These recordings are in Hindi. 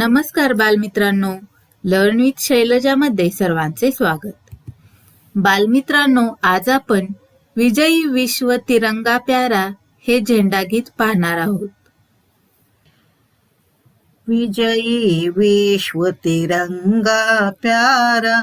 नमस्कार बालमित्रांनो. लर्न विथ शैलजामध्ये सर्वांचे स्वागत. बालमित्रांनो आज आपण विजयी विश्व तिरंगा प्यारा हे झेंडा गीत पाहणार आहोत. विजयी विश्व तिरंगा प्यारा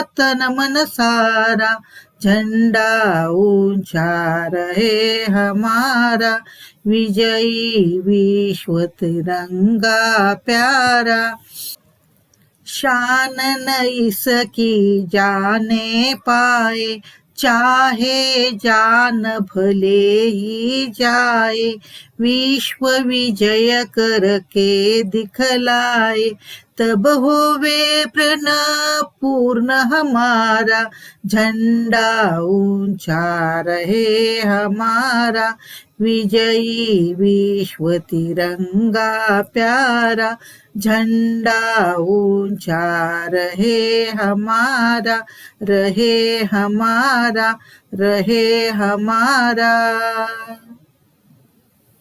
तन मन सारा, झंडा ऊँचा रहे हमारा। विजयी विश्व तिरंगा प्यारा। शान नहीं सकी जाने पाए, चाहे जान भले ही जाए, विश्व विजय करके दिखलाए। तब होवे प्रण पूर्ण हमारा, झंडा ऊँचा रहे हमारा, विजयी विश्व तिरंगा प्यारा, झंडा ऊँचा रहे हमारा रहे हमारा रहे हमारा।